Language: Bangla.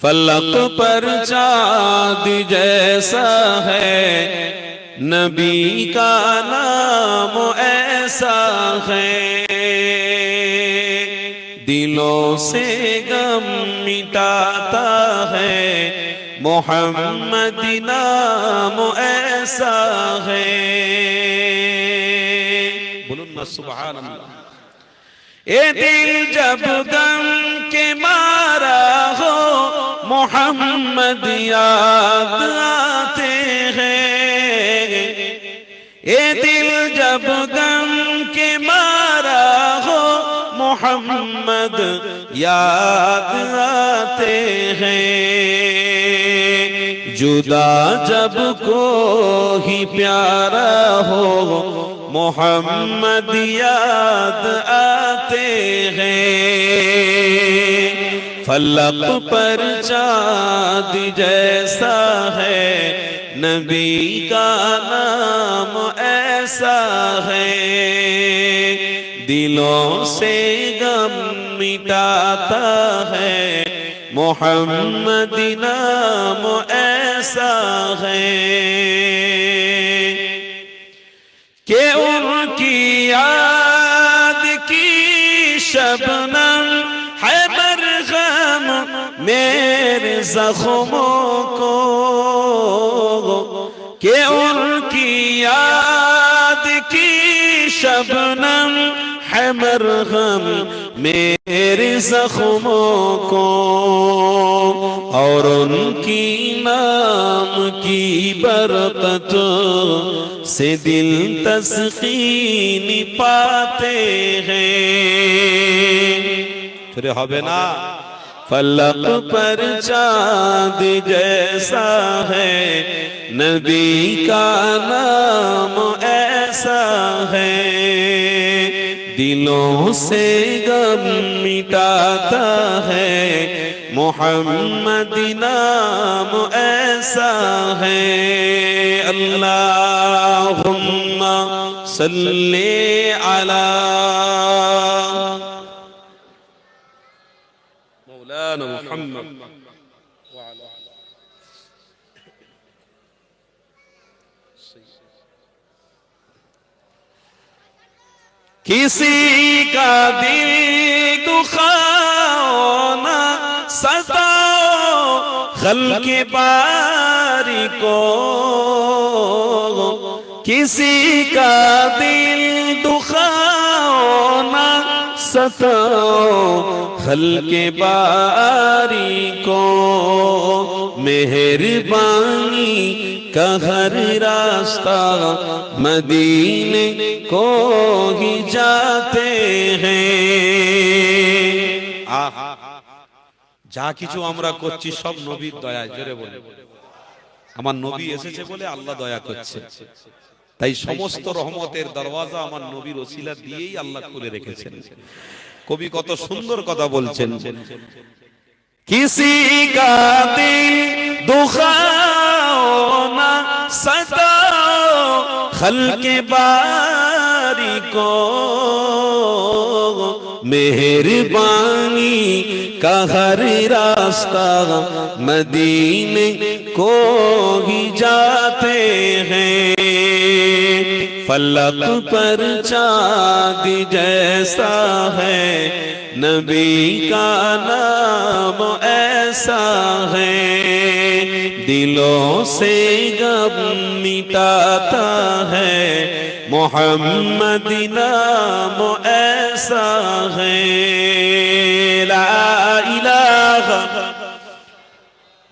फलक पर चाँद जैसा है नबी का नाम ऐसा है दिलों से गम मिटाता है मोहम्मद नाम ऐसा है बोलून ना सुभान अल्लाह ए दिल जब गम محمد یاد آتے ہیں۔ اے دل جب گم کے مارا ہو، محمد یاد آتے ہیں۔ جدا جب کو ہی پیارا ہو، محمد یاد آتے ہیں۔ فلق پر چاند جیسا ہے، نبی کا نام ایسا ہے۔ دلوں سے غم مٹاتا ہے، محمد نام ایسا ہے۔ کہ ان کی یاد کی شبنم ہے میرے زخموں کو کہ ان کی یاد کی شبنم ہے مرہم میرے زخموں کو اور ان کی نام کی برکت سے دل تسکین پاتے ہیں پھر ہوئے نا फलक पर चांद जैसा है नबी का नाम ऐसा है दिलों से गम मिटाता है मोहम्मद नाम ऐसा है अल्लाहुम्मा सल्ले अला مولانا محمد. وعلى کسی کا دل دکھاؤ نہ ستاؤ، خلق باری کو۔ کسی کا دل ستو خلق باری کو مہربانی کا ہر راستہ مدینے کو ہی جاتے ہیں آہا যা কিছু আমরা করছি সব নবীর দয়া জোরে বলে আমার নবী এসেছে বলে আল্লাহ দয়া করছে তাই সমস্ত রহমতের দরওয়াজা আমার নবীর ওসিলা দিয়েই আল্লাহ খুলে রেখেছেন কবি কত সুন্দর কথা বলছেন किसी का दिल दुखाओ ना सताओ खल के बारी को मेहरबानी का हर रास्ता मदीने को ही जाते हैं فلک پر چاند جیسا ہے، نبی کا نام ایسا ہے۔ دلوں سے غم مٹاتا ہے، محمد نام ایسا ہے۔